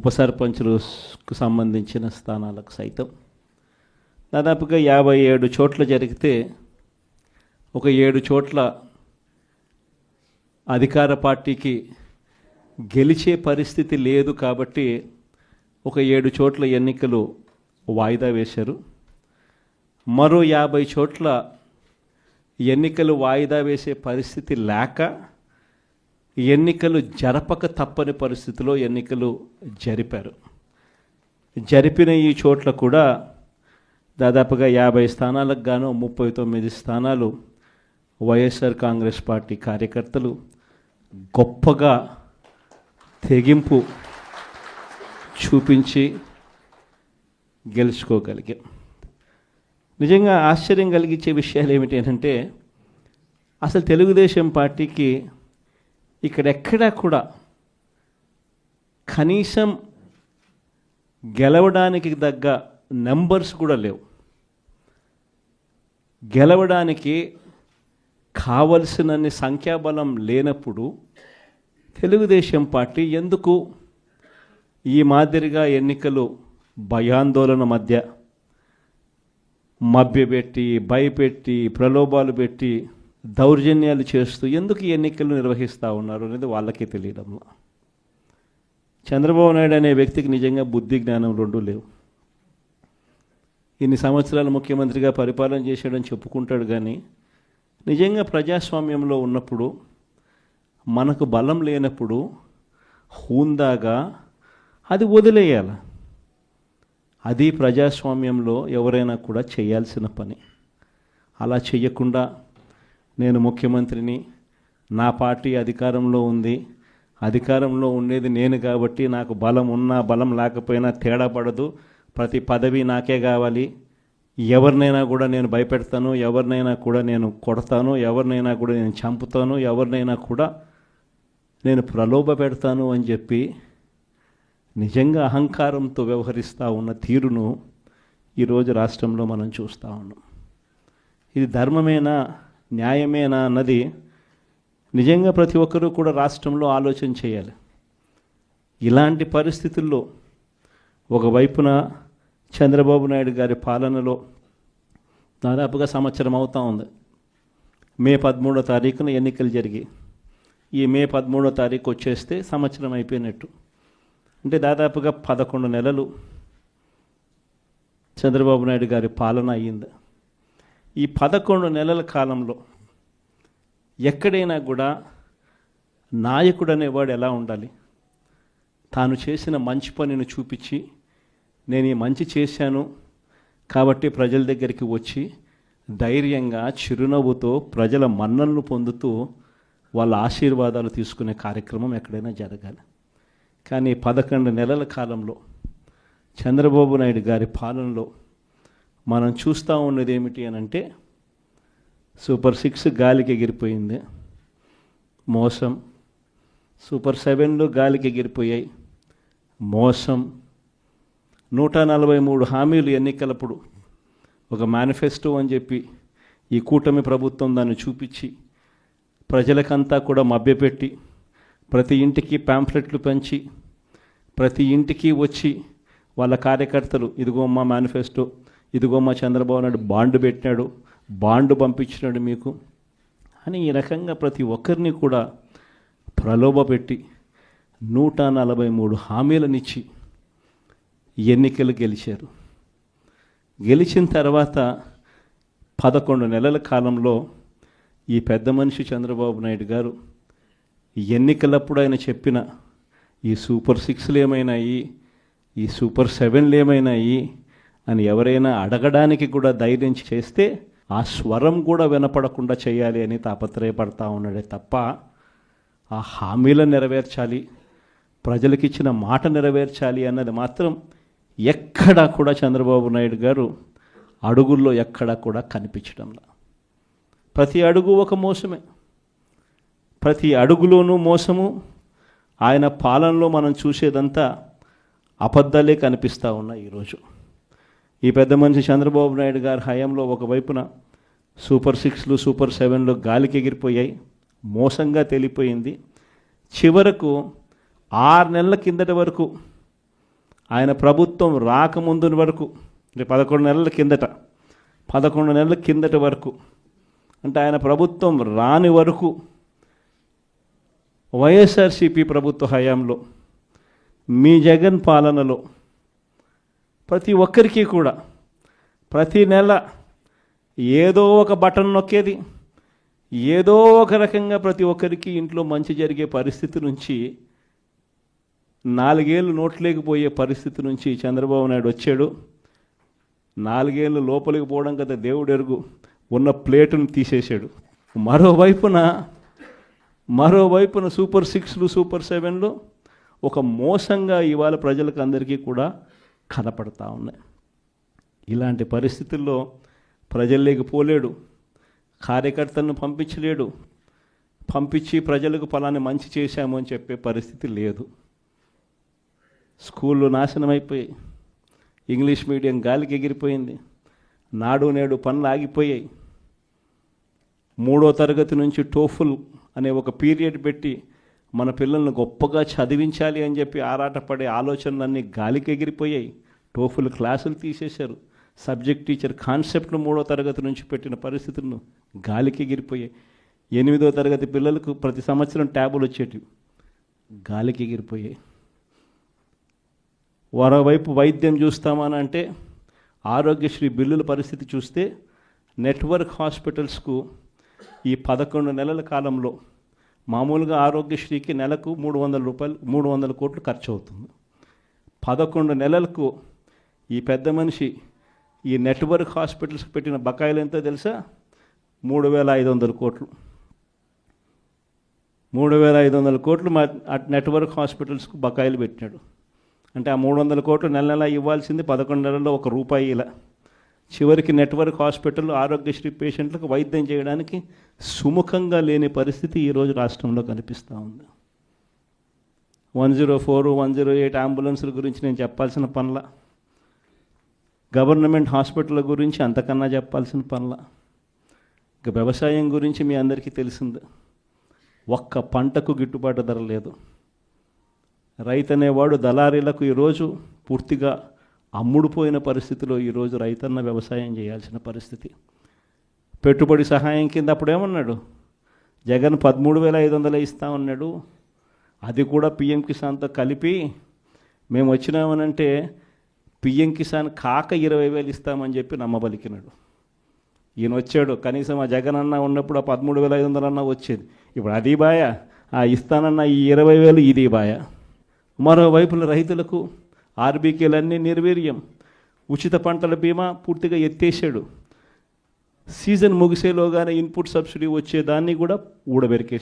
ఉప సర్పంచులకు సంబంధించిన స్థానాలకు సైతం. దాదాపుగా యాభై ఏడు చోట్ల జరిగితే ఒక ఏడు చోట్ల అధికార పార్టీకి గెలిచే పరిస్థితి లేదు కాబట్టి ఒక ఏడు చోట్ల ఎన్నికలు వాయిదా వేశారు. మరో యాభై చోట్ల ఎన్నికలు వాయిదా వేసే పరిస్థితి లేక ఎన్నికలు జరపక తప్పని పరిస్థితిలో ఎన్నికలు జరిపారు. జరిపిన ఈ చోట్ల కూడా దాదాపుగా యాభై స్థానాలకు గాను ముప్పై తొమ్మిది స్థానాలు వైఎస్ఆర్ కాంగ్రెస్ పార్టీ కార్యకర్తలు గొప్పగా తెగింపు చూపించి గెలుచుకోగలిగాం నిజంగా ఆశ్చర్యం కలిగించే విషయాలు ఏమిటి అంటే అసలు తెలుగుదేశం పార్టీకి ఇక్కడెక్కడా కూడా కనీసం గెలవడానికి తగ్గ నెంబర్స్ కూడా లేవు. గెలవడానికి కావలసినన్ని సంఖ్యాబలం లేనప్పుడు తెలుగుదేశం పార్టీ ఎందుకు ఈ మాదిరిగా ఎన్నికలు భయాందోళన మధ్య మభ్యపెట్టి భయపెట్టి ప్రలోభాలు పెట్టి దౌర్జన్యాలు చేస్తూ ఎందుకు ఈ ఎన్నికలు నిర్వహిస్తూ ఉన్నారు అనేది వాళ్ళకే తెలియడంలో చంద్రబాబు నాయుడు అనే వ్యక్తికి నిజంగా బుద్ధి జ్ఞానం రెండూ లేవు. ఇన్ని సంవత్సరాలు ముఖ్యమంత్రిగా పరిపాలన చేశాడని చెప్పుకుంటాడు కానీ నిజంగా ప్రజాస్వామ్యంలో ఉన్నప్పుడు మనకు బలం లేనప్పుడు హూందాగా అది వదిలేయాలి. అది ప్రజాస్వామ్యంలో ఎవరైనా కూడా చేయాల్సిన పని. అలా చేయకుండా నేను ముఖ్యమంత్రిని. నా పార్టీ అధికారంలో ఉంది. అధికారంలో ఉండేది నేను కాబట్టి నాకు బలం ఉన్నా బలం లేకపోయినా తేడా పడదు. ప్రతి పదవి నాకే కావాలి. ఎవరినైనా కూడా నేను భయపెడతాను. ఎవరినైనా కూడా నేను కొడతాను. ఎవరినైనా కూడా నేను చంపుతాను. ఎవరినైనా కూడా నేను ప్రలోభ పెడతాను అని చెప్పి నిజంగా అహంకారంతో వ్యవహరిస్తూ ఉన్న తీరును ఈరోజు రాష్ట్రంలో మనం చూస్తూ ఉన్నాం. ఇది ధర్మమేనా? న్యాయమేనా అన్నది నిజంగా ప్రతి ఒక్కరూ కూడా రాష్ట్రంలో ఆలోచన చేయాలి. ఇలాంటి పరిస్థితుల్లో ఒకవైపున చంద్రబాబు నాయుడు గారి పాలనలో దాదాపుగా సంవత్సరం అవుతూ ఉంది. మే పదమూడో తారీఖున ఎన్నికలు జరిగి ఈ మే పదమూడో తారీఖు వచ్చేస్తే సంవత్సరం అయిపోయినట్టు. అంటే దాదాపుగా పదకొండు నెలలు చంద్రబాబు నాయుడు గారి పాలన అయ్యింది. ఈ పదకొండు నెలల కాలంలో ఎక్కడైనా కూడా నాయకుడు అనేవాడు ఎలా ఉండాలి? తాను చేసిన మంచి పనిని చూపించి నేను ఈ మంచి చేశాను కాబట్టి ప్రజల దగ్గరికి వచ్చి ధైర్యంగా చిరునవ్వుతో ప్రజల మన్నలను పొందుతూ వాళ్ళ ఆశీర్వాదాలు తీసుకునే కార్యక్రమం ఎక్కడైనా జరగాలి. కానీ పదకొండు నెలల కాలంలో చంద్రబాబు నాయుడు గారి పాలనలో మనం చూస్తూ ఉన్నది ఏమిటి అని అంటే సూపర్ సిక్స్ గాలికి ఎగిరిపోయింది. మోసం. సూపర్ సెవెన్లు గాలికి ఎగిరిపోయాయి. మోసం. నూట నలభై మూడు హామీలు ఎన్నికలప్పుడు ఒక మేనిఫెస్టో అని చెప్పి ఈ కూటమి ప్రభుత్వం దాన్ని చూపించి ప్రజలకంతా కూడా మభ్యపెట్టి ప్రతి ఇంటికి పాంఫ్లెట్లు పెంచి ప్రతి ఇంటికి వచ్చి వాళ్ళ కార్యకర్తలు ఇదిగో మా మేనిఫెస్టో ఇదిగో మా చంద్రబాబు నాయుడు బాండ్ పెట్టినాడు బాండ్ పంపించినాడు మీకు అని ఈ రకంగా ప్రతి ఒక్కరిని కూడా ప్రలోభ పెట్టి నూట నలభై మూడు హామీలనిచ్చి ఎన్నికలు గెలిచారు. గెలిచిన తర్వాత పదకొండు నెలల కాలంలో ఈ పెద్ద మనిషి చంద్రబాబు నాయుడు గారు ఎన్నికలప్పుడు ఆయన చెప్పిన ఈ సూపర్ సిక్స్లు ఏమైనాయి ఈ సూపర్ సెవెన్లు ఏమైనాయి అని ఎవరైనా అడగడానికి కూడా ధైర్యం చేస్తే ఆ స్వరం కూడా వినపడకుండా చేయాలి అని తాపత్రయపడతా ఉన్నాడే తప్ప ఆ హామీలను నెరవేర్చాలి ప్రజలకు ఇచ్చిన మాట నెరవేర్చాలి అన్నది మాత్రం ఎక్కడా కూడా చంద్రబాబు నాయుడు గారు అడుగుల్లో ఎక్కడా కూడా కనిపించడంలా ప్రతి అడుగు ఒక మోసమే. ప్రతి అడుగులోనూ మోసము. ఆయన పాలనలో మనం చూసేదంతా అబద్ధాలే కనిపిస్తూ ఉన్నాయి ఈరోజు. ఈ పెద్ద మనిషి చంద్రబాబు నాయుడు గారి హయాంలో ఒకవైపున సూపర్ సిక్స్లు సూపర్ సెవెన్లు గాలికి ఎగిరిపోయాయి మోసంగా తేలిపోయింది. చివరకు ఆరు నెలల కిందటి వరకు ఆయన ప్రభుత్వం రాకముందు వరకు అంటే పదకొండు నెలల కిందట పదకొండు నెలల కిందట వరకు అంటే ఆయన ప్రభుత్వం రాని వరకు వైఎస్ఆర్సీపీ ప్రభుత్వ హయాంలో మీ జగన్ పాలనలో ప్రతి ఒక్కరికి కూడా ప్రతి నెల ఏదో ఒక బటన్ నొక్కేది ఏదో ఒక రకంగా ప్రతి ఒక్కరికి ఇంట్లో మంచి జరిగే పరిస్థితి నుంచి నాలుగేళ్ళు నోట్లేకపోయే పరిస్థితి నుంచి చంద్రబాబు నాయుడు వచ్చాడు. నాలుగేళ్ళు లోపలికి పోవడం కదా దేవుడు ఎరుగు. ఉన్న ప్లేటును తీసేశాడు. మరోవైపున మరోవైపున సూపర్ సిక్స్లు సూపర్ సెవెన్లు ఒక మోసంగా ఇవాళ ప్రజలకు అందరికీ కూడా కనపడతా ఉన్నాయి. ఇలాంటి పరిస్థితుల్లో ప్రజల్లోకి పోలేడు. కార్యకర్తలను పంపించలేడు. పంపించి ప్రజలకు ఫలాన్ని మంచి చేశాము అని చెప్పే పరిస్థితి లేదు. స్కూళ్ళు నాశనం అయిపోయి ఇంగ్లీష్ మీడియం గాలికి ఎగిరిపోయింది. నాడు నేడు పనులు ఆగిపోయాయి. మూడో తరగతి నుంచి టోఫుల్ అనే ఒక పీరియడ్ పెట్టి మన పిల్లల్ని గొప్పగా చదివించాలి అని చెప్పి ఆరాటపడే ఆలోచనలన్నీ గాలికి ఎగిరిపోయాయి. టోఫుల్ క్లాసులు తీసేశారు. సబ్జెక్ట్ టీచర్ కాన్సెప్ట్ను మూడో తరగతి నుంచి పెట్టిన పరిస్థితులను గాలికి ఎగిరిపోయాయి. ఎనిమిదో తరగతి పిల్లలకు ప్రతి సంవత్సరం ట్యాబులు వచ్చేటివి. గాలికి ఎగిరిపోయాయి. మరోవైపు వైద్యం చూస్తామని అంటే ఆరోగ్యశ్రీ బిల్లుల పరిస్థితి చూస్తే నెట్వర్క్ హాస్పిటల్స్కు ఈ పదకొండు నెలల కాలంలో మామూలుగా ఆరోగ్యశ్రీకి నెలకు మూడు వందల రూపాయలు మూడు వందల కోట్లు ఖర్చు అవుతుంది పదకొండు నెలలకు ఈ పెద్ద మనిషి ఈ నెట్వర్క్ హాస్పిటల్స్కి పెట్టిన బకాయిలు ఎంతో తెలుసా? మూడు వేల ఐదు వందల కోట్లు. మూడు వేల ఐదు వందల కోట్లు మా నెట్వర్క్ హాస్పిటల్స్కు బకాయిలు పెట్టినాడు. అంటే ఆ మూడు వందల కోట్లు నెల నెల ఇవ్వాల్సింది పదకొండు నెలల్లో ఒక రూపాయి ఇలా. చివరికి నెట్వర్క్ హాస్పిటల్ ఆరోగ్యశ్రీ పేషెంట్లకు వైద్యం చేయడానికి సుముఖంగా లేని పరిస్థితి ఈరోజు రాష్ట్రంలో కనిపిస్తూ ఉంది. One zero four one zero eight అంబులెన్సుల గురించి నేను చెప్పాల్సిన పనుల గవర్నమెంట్ హాస్పిటల్ గురించి అంతకన్నా చెప్పాల్సిన పనుల ఇక వ్యవసాయం గురించి మీ అందరికీ తెలిసింది. ఒక్క పంటకు గిట్టుబాటు ధర లేదు. రైతు అనేవాడు దళారీలకు ఈరోజు పూర్తిగా అమ్ముడుపోయిన పరిస్థితిలో ఈరోజు రైతన్న వ్యవసాయం చేయాల్సిన పరిస్థితి. పెట్టుబడి సహాయం కింద అప్పుడు ఏమన్నాడు జగన్ పదమూడు వేల ఐదు వందలు ఇస్తామన్నాడు అది కూడా పిఎం కిసాన్తో కలిపి మేము వచ్చినామనంటే పిఎం కిసాన్ కాక ఇరవై వేలు ఇస్తామని చెప్పి నమ్మబలికినాడు. ఈయన వచ్చాడు. కనీసం ఆ జగన్ అన్న ఉన్నప్పుడు ఆ పదమూడు వేల ఐదు వందలు అన్న వచ్చేది. ఇప్పుడు అది బాయ? ఆ ఇస్తానన్న ఈ ఇరవై వేలు ఇది బాయ? మరోవైపున రైతులకు ఆర్బీకేలన్నీ నిర్వీర్యం. ఉచిత పంటల బీమా పూర్తిగా ఎత్తేసాడు సీజన్ ముగిసేలోగానే ఇన్పుట్ సబ్సిడీ వచ్చేదాన్ని కూడా ఊడబెరికేసాడు